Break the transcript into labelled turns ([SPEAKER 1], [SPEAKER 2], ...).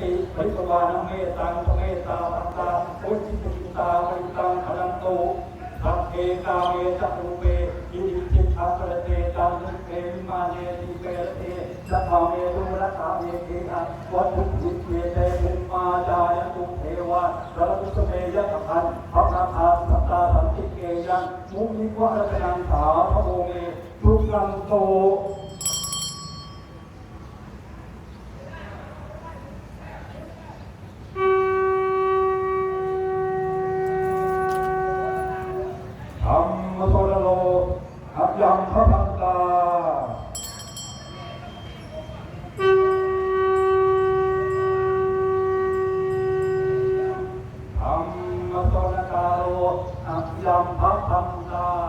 [SPEAKER 1] ติปริปวานังเมตังสเมตาปัตตาโอจิตุจิตาปริตังขลังโตสัพเพกาเมจัตุเปยิจิตอัปรเตตังทุเปวิมาเนติเปรเตสัพพาเมตุระคาเมเกอะวัตถุจิตเยเตมุมาจายตุเทวะระตุสเมยะพันภะคะอาสัตตาสันติเกยังมุนิวะระนังสาพระโมเมทุกังโต ทับยัมพระพันตาธรรมตนตาโลอัพยังพระพันตา